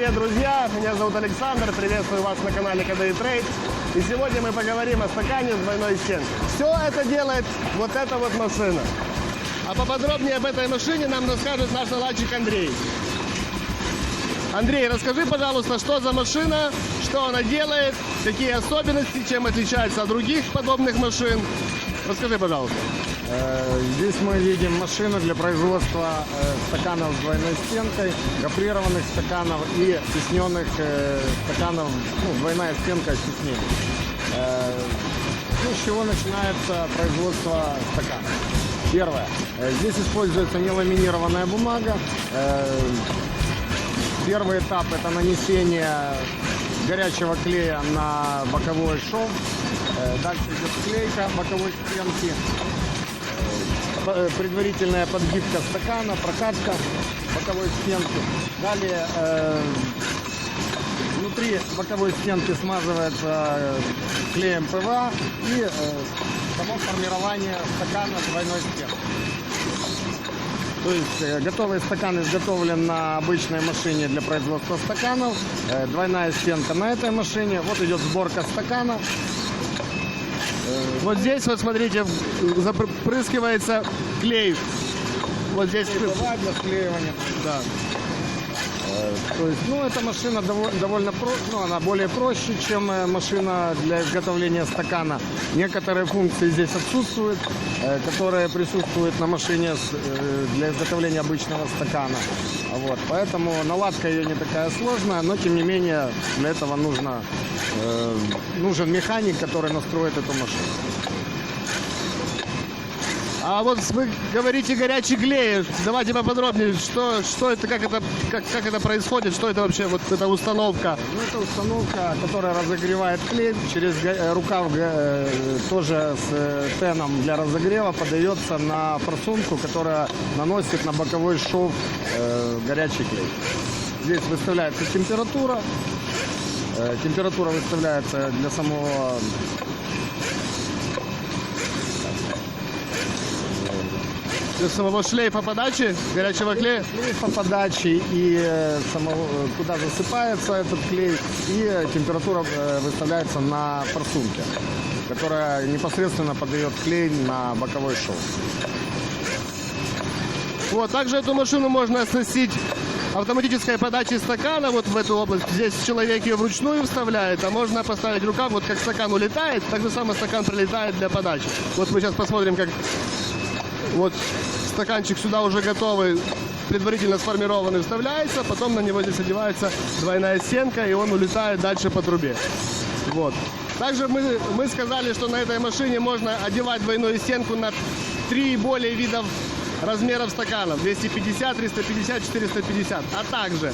привет, друзья! Меня зовут Александр, приветствую вас на канале KDI Trade. И сегодня мы поговорим о стакане с двойной стенкой. Все это делает вот эта вот машина. А поподробнее об этой машине нам расскажет наш наладчик Андрей. Андрей, расскажи, пожалуйста, что за машина, что она делает, какие особенности, чем отличается от других подобных машин. Расскажи, пожалуйста. Э, Здесь мы видим машину для производства э, стаканов с двойной стенкой, гофрированных стаканов и стесненных э, стаканов, ну, двойная стенка стеснения. Ну, с чего начинается производство стаканов? Первое. Здесь используется неламинированная бумага. Первый этап – это нанесение горячего клея на боковой шов. Дальше идет склейка боковой стенки. Э, предварительная подгибка стакана, прокатка боковой стенки. Далее э, внутри боковой стенки смазывается клеем ПВА и э, само формирование стакана двойной стенки. То есть готовый стакан изготовлен на обычной машине для производства стаканов. Двойная стенка на этой машине. Вот идет сборка стакана. Вот здесь, вот смотрите, запрыскивается клей. Вот здесь. ПВА для склеивания. Да. То есть, ну, эта машина дово- довольно про, ну, она более проще, чем э, машина для изготовления стакана. Некоторые функции здесь отсутствуют, э, которые присутствуют на машине э, для изготовления обычного стакана. Вот, поэтому наладка ее не такая сложная, но тем не менее для этого нужно, нужен механик, который настроит эту машину. А вот вы говорите горячий клей. Давайте поподробнее, что, что это, как это, как, как это происходит, что это вообще, вот эта установка. Ну, это установка, которая разогревает клей. Через э, рукав э, тоже с э, теном для разогрева подается на форсунку, которая наносит на боковой шов горячий клей. Здесь выставляется температура. Температура выставляется для самого самого шлейфа подачи горячего клея. шлейфа подачи и э, самого, э, куда засыпается этот клей. И э, температура выставляется на форсунке, которая непосредственно подает клей на боковой шов. Вот, также эту машину можно оснастить автоматической подачей стакана вот в эту область. Здесь человек ее вручную вставляет, а можно поставить рукав, вот как стакан улетает, так же самое стакан прилетает для подачи. Вот мы сейчас посмотрим, как вот стаканчик сюда уже готовый, предварительно сформированный вставляется, потом на него здесь одевается двойная стенка, и он улетает дальше по трубе. Вот. Также мы, мы сказали, что на этой машине можно одевать двойную стенку на три и более видов размеров стаканов. 250, 350, 450. А также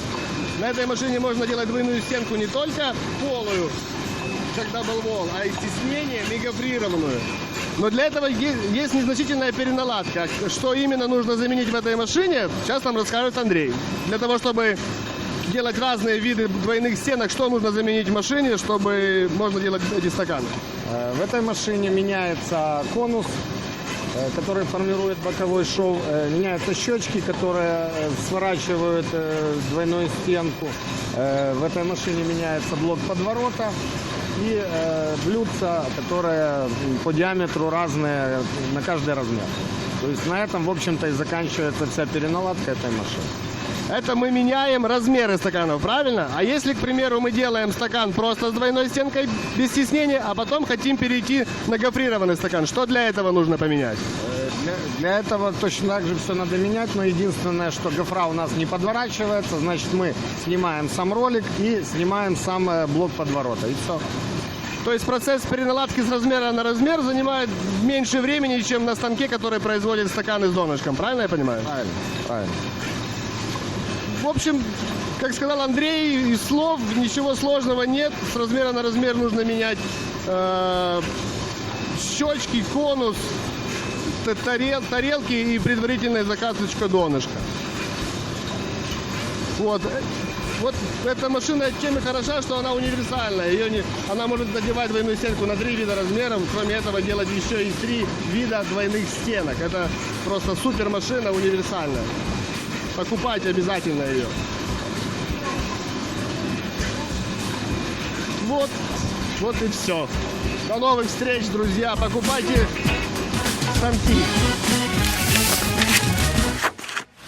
на этой машине можно делать двойную стенку не только полую, как Wall, а и стеснение мегаврированную. Но для этого е- есть незначительная переналадка. Что именно нужно заменить в этой машине, сейчас нам расскажет Андрей. Для того, чтобы делать разные виды двойных стенок, что нужно заменить в машине, чтобы можно делать эти стаканы? Э, В этой машине меняется конус, э, который формирует боковой шов, Э, меняются щечки, которые сворачивают двойную стенку. В этой машине меняется блок подворота и э, блюдца, которые по диаметру разные на каждый размер. То есть на этом, в общем-то, и заканчивается вся переналадка этой машины. Это мы меняем размеры стаканов, правильно? А если, к примеру, мы делаем стакан просто с двойной стенкой без стеснения, а потом хотим перейти на гофрированный стакан, что для этого нужно поменять? Для, для этого точно так же все надо менять, но единственное, что гофра у нас не подворачивается, значит мы снимаем сам ролик и снимаем сам э, блок подворота. И все. То есть процесс переналадки с размера на размер занимает меньше времени, чем на станке, который производит стаканы с донышком. Правильно я понимаю? Правильно, правильно. В общем, как сказал Андрей, из слов ничего сложного нет. С размера на размер нужно менять э, щечки, конус, т- тарел- тарелки и предварительная закаточка донышка. Вот. Э, Вот эта машина тем и хороша, что она универсальная. Ее не, она может надевать двойную стенку на три вида размеров. Кроме этого, делать еще и три вида двойных стенок. Это просто супер машина универсальная. Покупайте обязательно ее. вот, вот и все. До новых встреч, друзья. Покупайте FMT.